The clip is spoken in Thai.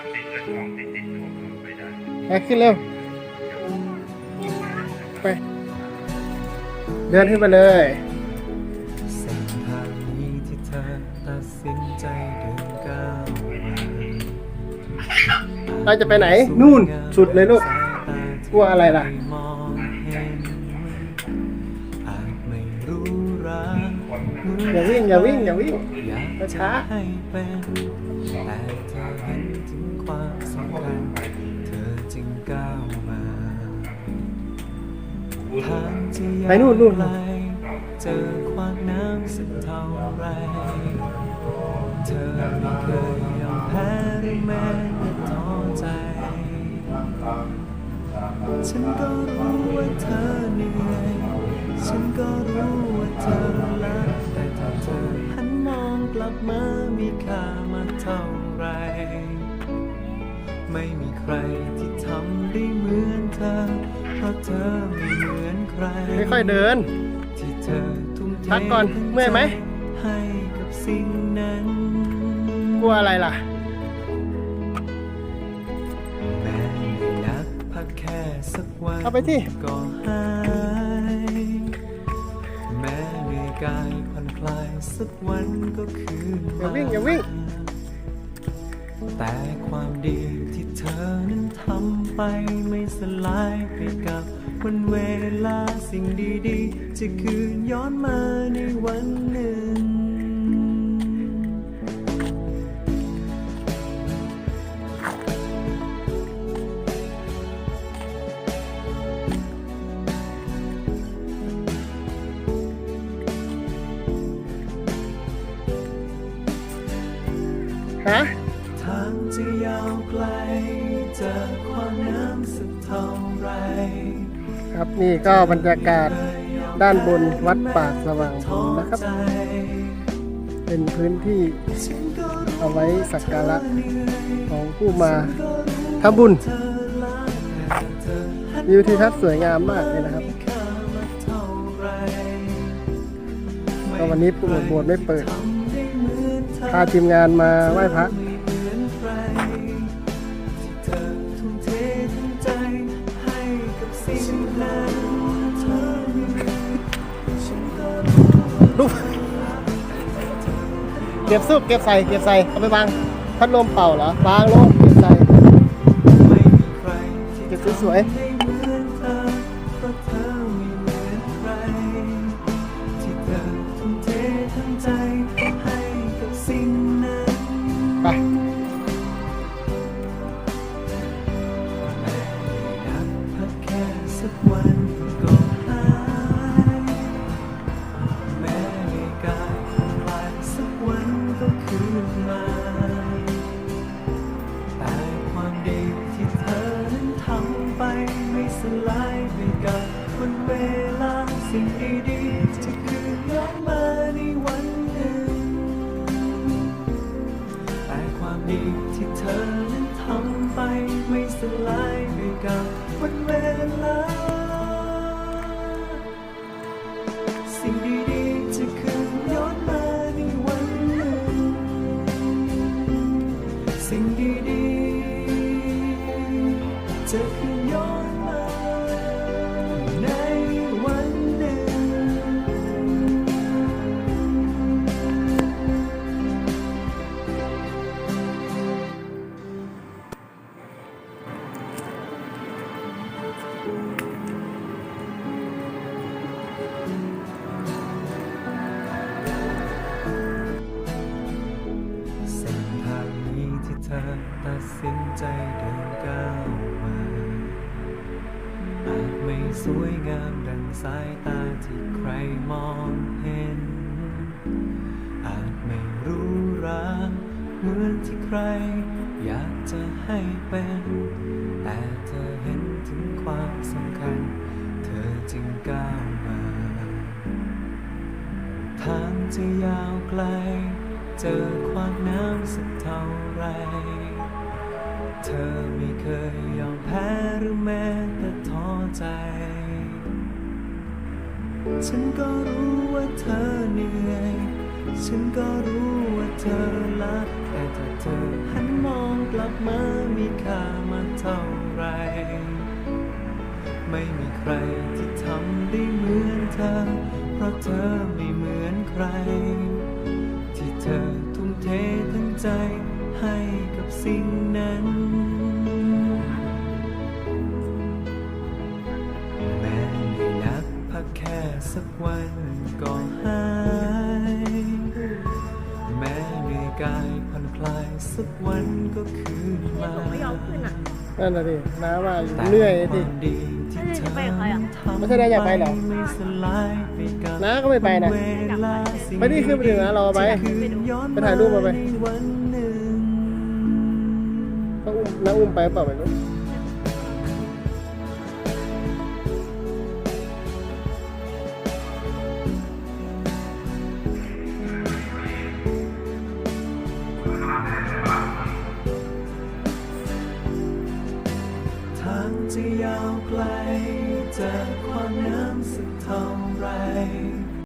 ทรัพย์สินและของที่ติดตัวผมไปได้ไปขึ้นเร็ว ไป เดินขึ้นไปเลย เส้นทางนี้ที่เธอตัดสินใจเดินก้าวเราจะไปไหน นู่นสุดเลยลูก กลัวอะไรล่ะ มองเห็นอาจไม่รู้รักอย่าวิ่งอย่าวิ่งอย่าวิ่ง อยากจะช้า ให้เป็น แต่เธอเห็นถึงความสำคัญ เธอจึงก้าวมาทางที่ยาวไปนู่นนู่นไกลเจอขวางน้ำสักเท่าไร เธอไม่เคยยอมแพ้หรือแม้แต่ท้อใจ ฉันก็รู้ว่าเธอเหนื่อย ฉันก็รู้ว่าเธอล้า ไม่มีใครที่ทำได้เหมือนเธอ เพราะเธอไม่เหมือนใครค่อยๆเดิน ที่เธอทุ่มเทพักก่อนเมื่อยไหม ให้กับสิ่งนั้นกลัวอะไรล่ะ แม้ไม่นักพักแค่สักวันเอาไปที่ ก็หายแม้เหนื่อยกายผ่อนคลายสักวันก็คืนอย่าวิ่งอย่าวิ่ง แต่ความดีที่เธอนั้นทำไปไม่สลายไปกับวันเวลาสิ่งดีๆ จะคืนย้อนมาในวันหนึ่งฮ ครับนี่ก็บรรยากาศด้านบนวัดป่าสว่างบุญนะครับ เป็นพื้นที่เอาไว้สักการะของผู้มาทำบุญวิวทิวทัศน์สวยงามมากเลยนะครับก็วันนี้ปู่โบสถ์ไม่เปิด พาทีมงานมาไหว้พระ ลูกเก็บซุปเก็บใส่เก็บใส่เอาไปวางพัดลมเป่าเหรอวางลงเก็บใส่เก็บสวยไปสักวัน สิ่ ธอตัดสินใจเดินก้าวมาอาจไม่สวยงามดังสายตาที่ใครมองเห็น อาจไม่รู้รักเหมือนที่ใคร อยากจะให้เป็น แต่เธอเห็นถึงความสำคัญ เธอจึงก้าวมา ทางจะยาวไกล เจอความน้ำสักเท่าไร เธอไม่เคยยอมแพ้หรือแม้แต่ท้อใจ ฉันก็รู้ว่าเธอเหนื่อย ฉันก็รู้ว่าเธอล้าแต่ถ้าเธอหันมองกลับมามีค่ามาเท่าไร ไม่มีใครที่ทำได้เหมือนเธอ เพราะเธอไม่เหมือนใคร เธอทุ่มเททั้งใจให้กับสิ่งนั้น แม้ไม่นักพักแค่สักวันก็หาย กายผ่อนคลายสักวันก็คืนมา ไม่ยอมขึ้นอะ นั่นน่ะดิน้าว่าอยู่แต่เหนื่อยคดิวามดีที่เธอไปกับใครอะทำไม่ใช่น้าอยากไปเหรอไม่สลายไปกับน้าก็ไม่ไปนะเวลาสิ่งไปนี่ขึ้นไปถึงนะรอไปที่คืนย้อนไปถ่ายรูปมาไปในวันหนึ่งต้องอุ้มน้าอุ้มไปเปล่าไม่รู้ ยาวไกลจากความน้ำสักเท่าไร